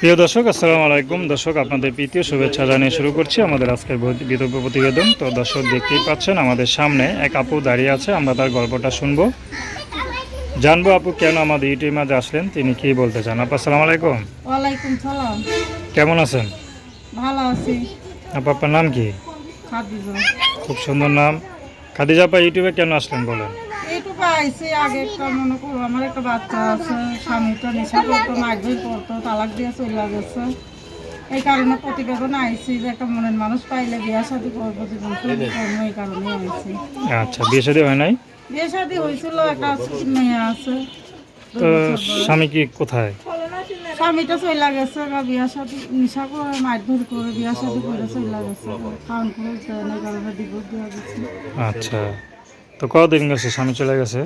প্রিয় দর্শক আসসালামু আলাইকুম। দর্শক আপনাদের প্রীতীয় শুভেচ্ছা জানিয়ে শুরু করছি আমাদের আজকের বিতর্ক প্রতিবেদন। তো দর্শক দেখতেই পাচ্ছেন আমাদের সামনে এক আপু দাঁড়িয়ে আছে আমরা তার গল্পটা শুনব। জানব আপু কেন আমাদের ইউটিউব মাঝে আসলেন তিনি কি বলতে চান? আপু আসসালামু আলাইকুম। ওয়ালাইকুম সালাম। কেমন আছেন? ভালো আছি। আপু আপনার নাম কি? খাদিজা। খুব সুন্দর নাম। খাদিজা আপা ইউটিউবে কেন আসলেন বলেন? এইটুকু আইসি আগে একটা মনে করো আমার একটা বাচ্চা আছে স্বামীটা নেশা করতো মারধর করতো তালাক দিয়ে চলে গেছে। এই কারণে প্রতিবেদন আইসি যে একটা মনের মানুষ পাইলে বিয়া শাদি করব জীবন করব এই কারণে আইসি আচ্ছা বিয়ে শাদী হয় নাই? বিয়ে শাদি হয়েছিল একটা মেয়ে আছে। তো স্বামী কি কোথায়? স্বামীটা চলে গেছে বা বিয়া শাদি নেশা করে মারধর করে বিয়া শাদি করে চলে গেছে। খাওয়ান করে কারণে ডিভোর্স দেওয়া গেছে আচ্ছা। তো কতদিন গেছে? স্বামী চলে গেছে?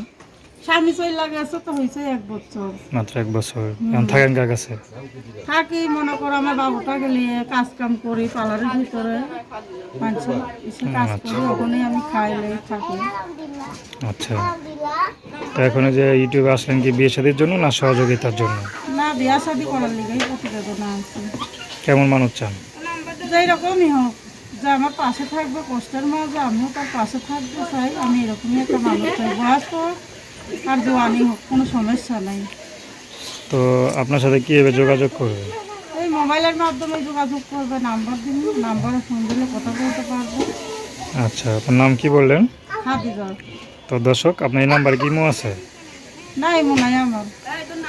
স্বামী চলে গেছে তো হয়েছে এক বছর। মাত্র এক বছর। এখন থাকেন কার কাছে? থাকি মনে করো আমার বাবুটা গেলে কাজ কাম করি পার্লারের ভিতরে। এসে কাজ করি ওখানেই আমি খাইলে থাকি। আচ্ছা। তো এখন যে ইউটিউবে আসলেন কি বিয়ে শাদির জন্য না সহযোগিতার জন্য? না বিয়ে শাদি করার লিগেই প্রতিবেদন আছে। কেমন মানুষ চান? যেই রকমই হোক। যে আমার পাশে থাকবে কষ্টের মাঝে আমিও তার পাশে থাকব চাই আমি এরকমই একটা মানুষ চাই বয়স্ক হোক আর জোয়ানি হোক কোনো সমস্যা নাই। তো আপনার সাথে কীভাবে যোগাযোগ করবে? এই মোবাইলের মাধ্যমে যোগাযোগ করবে নাম্বার দিন নাম্বারে ফোন দিলে কথা বলতে পারব। আচ্ছা আপনার নাম কি বললেন? তো দর্শক আপনার এই নাম্বার কি ইমো আছে? নাই মনে হয় আমার।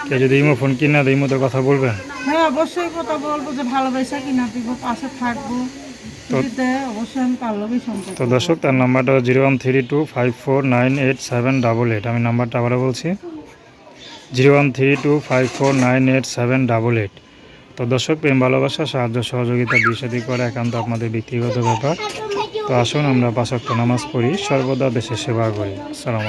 কেউ যদি ইমো ফোন কিনা দেয় ইমোতে কথা বলবেন? হ্যাঁ অবশ্যই কথা বলব যে ভালোবাসা কিনা দিব পাশে থাকব। তো দর্শক তার নাম্বারটা zero one three two five four nine eight seven double eight. আমি নাম্বারটা আবারও বলছি। Zero one three two five four nine eight seven double eight. তো দর্শক প্রেম ভালোবাসা সাহায্য সহযোগিতা বিষাদি করে একান্ত আপনাদের ব্যক্তিগত ব্যাপার। তো আসুন আমরা পাঁচক্ত নামাজ পড়ি সর্বদা দেশের সেবা করি। সালাম